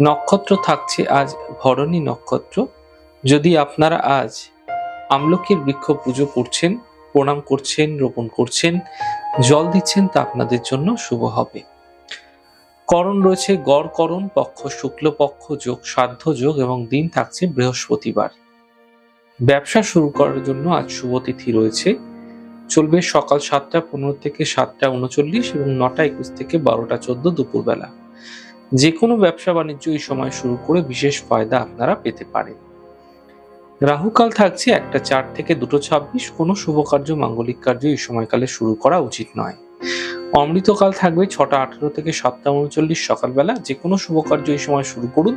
নক্ষত্র থাকছে আজ ভরণী নক্ষত্র। যদি আপনারা আজ আমলকির বৃক্ষ পুজো করছেন, প্রণাম করছেন, রোপণ করছেন, জল দিচ্ছেন, তা আপনাদের জন্য শুভ হবে। করণ রয়েছে গড় করণ, পক্ষ শুক্লপক্ষ, যোগ সাধ্য যোগ এবং দিন থাকছে বৃহস্পতিবার। ব্যবসা শুরু করার জন্য আজ শুভ তিথি রয়েছে। চলবে সকাল সাতটা পনেরো থেকে সাতটা উনচল্লিশ এবং নটা একুশ থেকে বারোটা চোদ্দ দুপুরবেলা। যে কোনো ব্যবসা বাণিজ্য এই সময় শুরু করে বিশেষ ফায়দা আপনারা পেতে পারেন। রাহুকাল থাকছে একটা চার থেকে দুটো ছাব্বিশ, কোনো শুভ কার্য মাঙ্গলিক কার্য এই সময়কালে শুরু করা উচিত নয়। অমৃতকাল থাকবে ছটা আঠেরো থেকে সাতটা উনচল্লিশ সকালবেলা যে কোনো শুভ কার্য এই সময় শুরু করুন,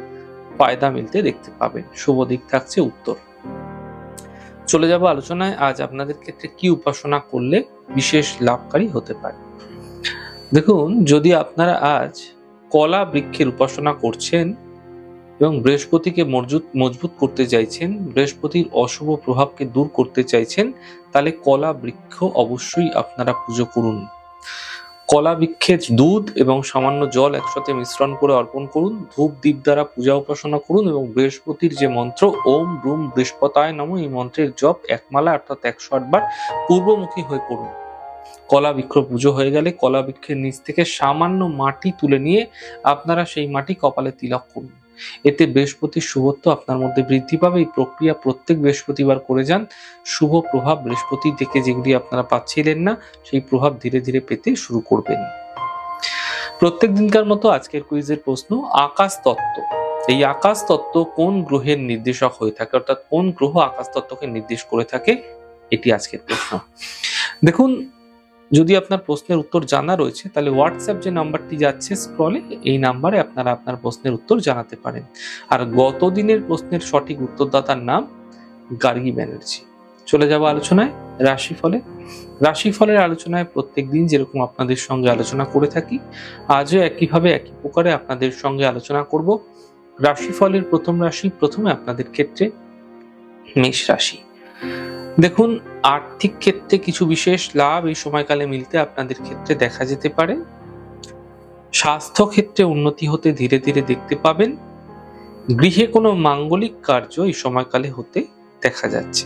ফায়দা মিলতে দেখতে পাবেন। শুভ দিক থাকছে উত্তর। চলে যাব আলোচনায়, আজ আপনাদের ক্ষেত্রে কি উপাসনা করলে বিশেষ লাভকারী হতে পারে? দেখুন, যদি আপনারা আজ কলা বৃক্ষের উপাসনা করছেন এবং বৃহস্পতিকে মজবুত মজবুত করতে চাইছেন, বৃহস্পতির অশুভ প্রভাবকে দূর করতে চাইছেন, তাহলে কলা বৃক্ষ অবশ্যই আপনারা পুজো করুন। কলা বৃক্ষের দুধ এবং সামান্য জল একসাথে মিশ্রণ করে অর্পণ করুন, ধূপ দ্বীপ দ্বারা পূজা উপাসনা করুন এবং বৃহস্পতির যে মন্ত্র, ওম রুম বৃহস্পতায় নম, এই মন্ত্রের জপ একমালা অর্থাৎ একশো আটবার পূর্বমুখী হয়ে করুন। কলা বৃক্ষ পুজো হয়ে গেলে কলা বৃক্ষের নিচ থেকে সামান্য মাটি তুলে নিয়ে আপনারা সেই মাটি কপালে তিলক করুন। এতে বৃহস্পতির শুভত্ব আপনার মধ্যে বৃদ্ধি পাবে। এই প্রক্রিয়া প্রত্যেক বৃহস্পতিবার করে যান। শুভ প্রভাব বৃহস্পতি থেকে যেগুলি আপনারা পাচ্ছিলেন না, সেই প্রভাব ধীরে ধীরে পেতে শুরু করবেন। প্রত্যেক দিনকার মতো আজকের কুইজের প্রশ্ন, আকাশ তত্ত্ব। এই আকাশ তত্ত্ব কোন গ্রহের নির্দেশক হয়ে থাকে? অর্থাৎ কোন গ্রহ আকাশ তত্ত্বকে নির্দেশ করে থাকে? এটি আজকের প্রশ্ন। দেখুন যদি আপনার প্রশ্নের উত্তর জানা রয়েছে, তাহলে হোয়াটসঅ্যাপ যে নাম্বারটি যাচ্ছে স্ক্রলে এই নাম্বারে আপনারা আপনার প্রশ্নের উত্তর জানাতে পারেন। আর গত দিনের প্রশ্নের সঠিক উত্তরদাতার নাম গার্গী ব্যানার্জি। চলে যাব আলোচনায় রাশিফলে। রাশিফলের আলোচনায় প্রত্যেক দিন যেরকম আপনাদের সঙ্গে আলোচনা করে থাকি, আজও একইভাবে একই প্রকারে আপনাদের সঙ্গে আলোচনা করব। রাশিফলের প্রথম রাশি প্রথমে আপনাদের ক্ষেত্রে মেষ রাশি। দেখুন, আর্থিক ক্ষেত্রে কিছু বিশেষ লাভ এই সময়কালে মিলতে আপনাদের ক্ষেত্রে দেখা যেতে পারে। স্বাস্থ্য ক্ষেত্রে উন্নতি হতে ধীরে ধীরে দেখতে পাবেন। গৃহে কোনো মাঙ্গলিক কার্য এই সময়কালে হতে দেখা যাচ্ছে।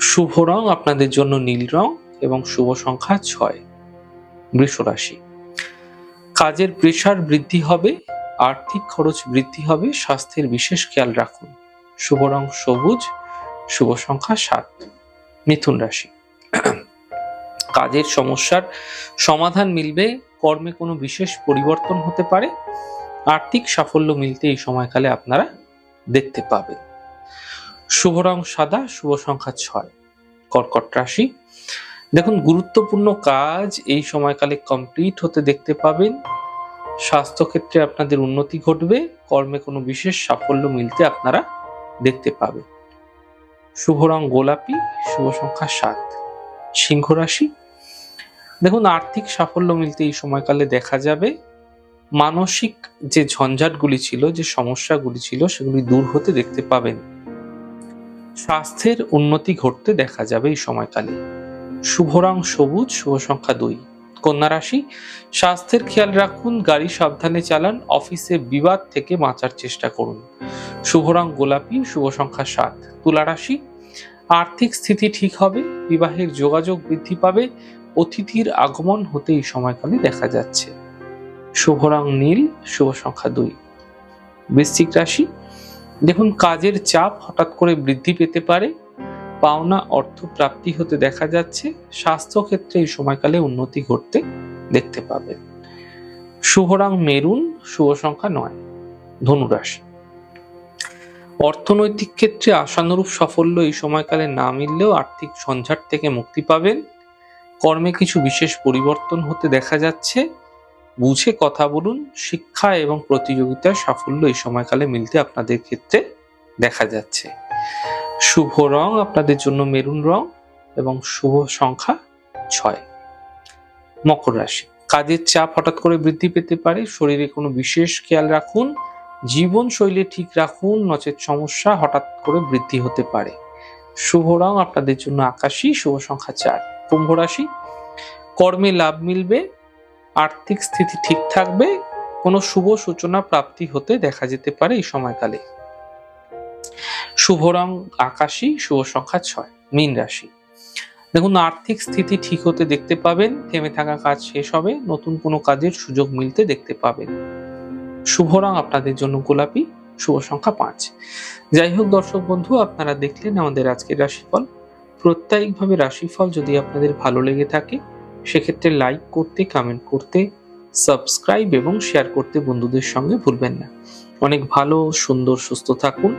শুভ রং আপনাদের জন্য নীল রং এবং শুভ সংখ্যা ছয়, বৃষ রাশি। কাজের প্রেশার বৃদ্ধি হবে, আর্থিক খরচ বৃদ্ধি হবে, স্বাস্থ্যের বিশেষ খেয়াল রাখুন। শুভ রং সবুজ শুভ সংখ্যা সাত, মিথুন রাশি। কাজের সমস্যার সমাধান মিলবে, কর্মে কোনো বিশেষ পরিবর্তন হতে পারে, আর্থিক সাফল্য মিলতে এই সময়কালে আপনারা দেখতে পাবেন। শুভ রং সাদা, শুভ সংখ্যা ছয়, কর্কট রাশি। দেখুন, গুরুত্বপূর্ণ কাজ এই সময়কালে কমপ্লিট হতে দেখতে পাবেন। স্বাস্থ্যক্ষেত্রে আপনাদের উন্নতি ঘটবে, কর্মে কোনো বিশেষ সাফল্য মিলতে আপনারা দেখতে পাবেন। শুভ রং গোলাপি, শুভ সংখ্যা সাত। সিংহ রাশি। দেখুন, আর্থিক সাফল্য মিলতে এই সময়কালে দেখা যাবে। মানসিক যে ঝঞ্ঝাটগুলি ছিল, যে সমস্যাগুলি ছিল, সেগুলি দূর হতে দেখতে পাবেন। স্বাস্থ্যের উন্নতি ঘটতে দেখা যাবে এই সময়কালে। শুভ রং সবুজ, শুভ সংখ্যা দুই। কন্যা রাশি, স্বাস্থ্যের খেয়াল রাখুন, গাড়ি সাবধানে চালান, অফিসে বিবাদ থেকে বাঁচার চেষ্টা করুন। শুভ রং গোলাপি, শুভ সংখ্যা সাত। তুলা রাশি, আর্থিক স্থিতি ঠিক হবে, বিবাহের যোগাযোগ বৃদ্ধি পাবে, অতিথির আগমন হতে এই সময়কালে দেখা যাচ্ছে। শুভ রং নীল, শুভ সংখ্যা দুই। বৃশ্চিক রাশি, দেখুন, কাজের চাপ হঠাৎ করে বৃদ্ধি পেতে পারে পাওনা অর্থ প্রাপ্তি হতে দেখা যাচ্ছে। স্বাস্থ্য ক্ষেত্রে এই সময়কালে উন্নতি ঘটতে দেখতে পাবেন শুভ রং মেরুন, শুভ সংখ্যা নয়। ধনুরাশি। অর্থনৈতিক ক্ষেত্রে আশানুরূপ সাফল্য এই সময়কালে না মিললেও আর্থিক ঝঞ্ঝাট থেকে মুক্তি পাবেন। কর্মে কিছু বিশেষ পরিবর্তন হতে দেখা যাচ্ছে। বুঝে কথা বলুন, শিক্ষা এবং প্রতিযোগিতার সাফল্য এই সময়কালে মিলতে আপনাদের ক্ষেত্রে দেখা যাচ্ছে। শুভ রং আপনাদের জন্য মেরুন রং এবং শুভ সংখ্যা ছয়। মকর রাশি, কাজের চাপ হঠাৎ করে বৃদ্ধি পেতে পারে, শরীরে কোনো বিশেষ খেয়াল রাখুন জীবন শৈলী ঠিক রাখুন, নচেত সমস্যা হঠাৎ করে বৃদ্ধি হতে পারে। শুভ রং আপনাদের জন্য আকাশী, শুভ সংখ্যা চার। কুম্ভ রাশি, কর্মে লাভ মিলবে, আর্থিক স্থিতি ঠিক থাকবে, কোনো শুভ সূচনা প্রাপ্তি হতে দেখা যেতে পারে এই সময়কালে। শুভ রং আকাশী, শুভ সংখ্যা ছয়, মীন রাশি। দেখুন, আর্থিক স্থিতি ঠিক হতে দেখতে পাবেন, থেমে থাকা কাজ শেষ হবে, নতুন কোনো কাজের সুযোগ মিলতে দেখতে পাবেন। শুভ রং আপনাদের জন্য গোলাপি, শুভ সংখ্যা পাঁচ। যাই হোক, দর্শক বন্ধু, আপনারা দেখলেন আমাদের আজকের রাশিফল। প্রত্যায়িকভাবে রাশিফল যদি আপনাদের ভালো লেগে থাকে, সেক্ষেত্রে লাইক করতে কমেন্ট করতে, সাবস্ক্রাইব এবং শেয়ার করতে বন্ধুদের সঙ্গে ভুলবেন না। অনেক ভালো, সুন্দর, সুস্থ থাকুন।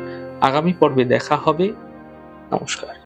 আগামী পর্বে দেখা হবে। নমস্কার।